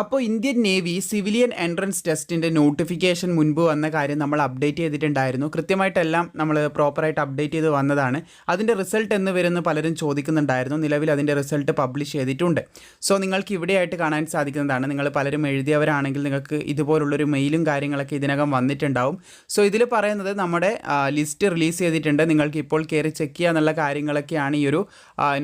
അപ്പോൾ Indian navy civilian entrance ടെസ്റ്റിന്റെ notification മുൻപ് വന്ന കാര്യം നമ്മൾ അപ്ഡേറ്റ് ചെയ്തിട്ടുണ്ടായിരുന്നു. കൃത്യമായിട്ടെല്ലാം നമ്മൾ പ്രോപ്പറായിട്ട് അപ്ഡേറ്റ് ചെയ്ത് വന്നതാണ്. അതിന്റെ റിസൾട്ട് എന്ന് വരുന്ന പലരും ചോദിക്കുന്നുണ്ടായിരുന്നു. നിലവിൽ അതിന്റെ റിസൾട്ട് പബ്ലിഷ് ചെയ്തിട്ടുണ്ട്. സോ നിങ്ങൾക്ക് ഇവിടെയായിട്ട് കാണാൻ സാധിക്കുന്നതാണ്. നിങ്ങൾ പലരും എഴുതിയവരാണെങ്കിൽ നിങ്ങൾക്ക് ഇതുപോലുള്ളൊരു മെയിലും കാര്യങ്ങളൊക്കെ ഇതിനകം വന്നിട്ടുണ്ടാവും. സോ ഇതിൽ പറയുന്നത് നമ്മുടെ ലിസ്റ്റ് റിലീസ് ചെയ്തിട്ടുണ്ട്. നിങ്ങൾക്ക് ഇപ്പോൾ കയറി ചെക്ക് ചെയ്യുക എന്നുള്ള കാര്യങ്ങളൊക്കെയാണ് ഈ ഒരു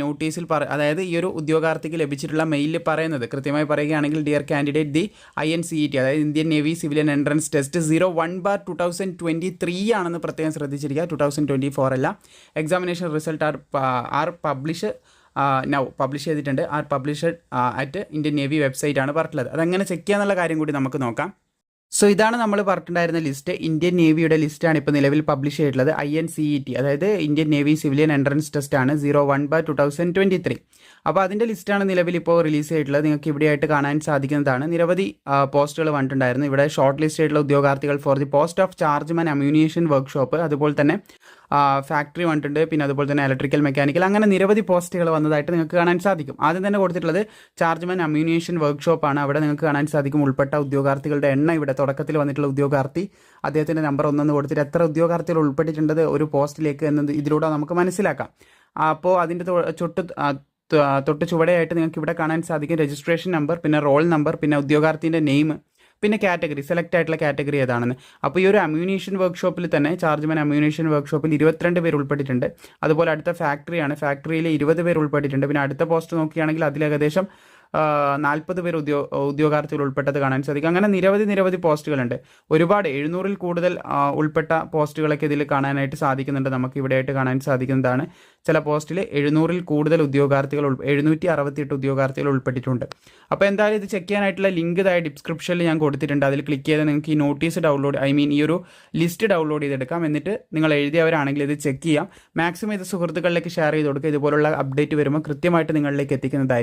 നോട്ടീസിൽ പറ അതായത് ഈ ഒരു ഉദ്യോഗാർത്ഥിക്ക് ലഭിച്ചിട്ടുള്ള മെയിലിൽ പറയുന്നത്. കൃത്യമായി പറയുകയാണെങ്കിൽ dear candidate the I N C E T അതായത് Indian navy civilian entrance test zero one bar two thousand twenty three ആണെന്ന് പ്രത്യേകം ശ്രദ്ധിച്ചിരിക്കുക. ടു തൗസൻഡ് ട്വന്റി ഫോർ അല്ല examination result are are publish now publish ചെയ്തിട്ടുണ്ട്. Are published at Indian navy website ആണ് പറഞ്ഞിട്ടുള്ളത്. അതെങ്ങനെ check ചെയ്യാന്നുള്ള കാര്യം കൂടി നമുക്ക് നോക്കാം. സോ ഇതാണ് നമ്മൾ പറഞ്ഞിട്ടുണ്ടായിരുന്ന ലിസ്റ്റ് ഇന്ത്യൻ നേവിയുടെ ലിസ്റ്റാണ് ഇപ്പോൾ നിലവിൽ പബ്ലിഷ് ചെയ്തിട്ടുള്ളത്. I N C E T അതായത് Indian navy civilian entrance test ആണ് zero one by two thousand twenty three അപ്പോൾ അതിന്റെ ലിസ്റ്റാണ് നിലവിൽ ഇപ്പോൾ റിലീസ് ചെയ്തിട്ടുള്ളത്. നിങ്ങൾക്ക് ഇവിടെയായിട്ട് കാണാൻ സാധിക്കുന്നതാണ്. നിരവധി പോസ്റ്റുകൾ വന്നിട്ടുണ്ടായിരുന്നു. ഇവിടെ ഷോർട്ട് ലിസ്റ്റ് ആയിട്ടുള്ള ഉദ്യോഗാർത്ഥികൾ for the post of charge man ammunition workshop അതുപോലെ തന്നെ ഫാക്ടറി വന്നിട്ടുണ്ട്. പിന്നെ അതുപോലെ തന്നെ ഇലക്ട്രിക്കൽ മെക്കാനിക്കൽ അങ്ങനെ നിരവധി പോസ്റ്റുകൾ വന്നതായിട്ട് നിങ്ങൾക്ക് കാണാൻ സാധിക്കും. ആദ്യം തന്നെ കൊടുത്തിട്ടുള്ളത് ചാർജ്മാൻ അമ്യൂണിയേഷൻ വർക്ക്ഷോപ്പാണ് അവിടെ നിങ്ങൾക്ക് കാണാൻ സാധിക്കും ഉൾപ്പെട്ട ഉദ്യോഗാർത്ഥികളുടെ എണ്ണം ഇവിടെ തുടക്കത്തിൽ വന്നിട്ടുള്ള ഉദ്യോഗാർത്ഥി അദ്ദേഹത്തിന്റെ നമ്പർ ഒന്നെന്ന് കൊടുത്തിട്ട് എത്ര ഉദ്യോഗാർത്ഥികൾ ഉൾപ്പെട്ടിട്ടുണ്ടത് ഒരു പോസ്റ്റിലേക്ക് എന്നത് ഇതിലൂടെ നമുക്ക് മനസ്സിലാക്കാം. അപ്പോൾ അതിന്റെ ചുട്ട് തൊട്ട് ചുവടെയായിട്ട് നിങ്ങൾക്ക് ഇവിടെ കാണാൻ സാധിക്കും രജിസ്ട്രേഷൻ നമ്പർ പിന്നെ റോൾ നമ്പർ പിന്നെ ഉദ്യോഗാർത്ഥിന്റെ നെയിം പിന്നെ കാറ്റഗറി സെലക്ട് ആയിട്ടുള്ള കാറ്റഗറി ഏതാണെന്ന്. അപ്പോൾ ഈ ഒരു അമ്യൂണേഷൻ വർക്ക്ഷോപ്പിൽ തന്നെ ചാർജ്മാൻ അമ്യൂണേഷൻ വർക്ക്ഷോപ്പിൽ ഇരുപത്തിരണ്ട് പേര് ഉൾപ്പെട്ടിട്ടുണ്ട്. അതുപോലെ അടുത്ത ഫാക്ടറിയാണ് ഫാക്ടറിയിൽ ഇരുപത് പേര് ഉൾപ്പെട്ടിട്ടുണ്ട്. പിന്നെ അടുത്ത പോസ്റ്റ് നോക്കുകയാണെങ്കിൽ അതിൽ ഏകദേശം നാൽപ്പത് പേർ ഉദ്യോ ഉദ്യോഗാർത്ഥികൾ ഉൾപ്പെട്ടത് കാണാൻ സാധിക്കും. അങ്ങനെ നിരവധി നിരവധി പോസ്റ്റുകളുണ്ട്. ഒരുപാട് എഴുന്നൂറിൽ കൂടുതൽ ഉൾപ്പെട്ട പോസ്റ്റുകളൊക്കെ ഇതിൽ കാണാനായിട്ട് സാധിക്കുന്നുണ്ട്. നമുക്ക് ഇവിടെയായിട്ട് കാണാൻ സാധിക്കുന്നതാണ്. ചില പോസ്റ്റിൽ എഴുന്നൂറിൽ കൂടുതൽ ഉദ്യോഗാർത്ഥികൾ എഴുന്നൂറ്റി അറുപത്തിയെട്ട് ഉദ്യോഗാർത്ഥികൾ ഉൾപ്പെട്ടിട്ടുണ്ട്. അപ്പോൾ എന്തായാലും ഇത് ചെക്ക് ചെയ്യാനായിട്ടുള്ള ലിങ്ക് ഇതായ ഡിസ്ക്രിപ്ഷനിൽ ഞാൻ കൊടുത്തിട്ടുണ്ട്. അതിൽ ക്ലിക്ക് ചെയ്ത് നിങ്ങൾക്ക് ഈ നോട്ടീസ് ഡൗൺലോഡ് ഐ മീൻ ഈ ഒരു ലിസ്റ്റ് ഡൗൺലോഡ് ചെയ്തെടുക്കാം. എന്നിട്ട് നിങ്ങൾ എഴുതിയവരാണെങ്കിൽ ഇത് ചെക്ക് ചെയ്യാം. മാക്സിമം ഇത് സുഹൃത്തുക്കളിലേക്ക് ഷെയർ ചെയ്ത് കൊടുക്കുക. ഇതുപോലുള്ള അപ്ഡേറ്റ് വരുമ്പോൾ കൃത്യമായിട്ട് നിങ്ങളിലേക്ക് എത്തിക്കുന്നതായിരിക്കും.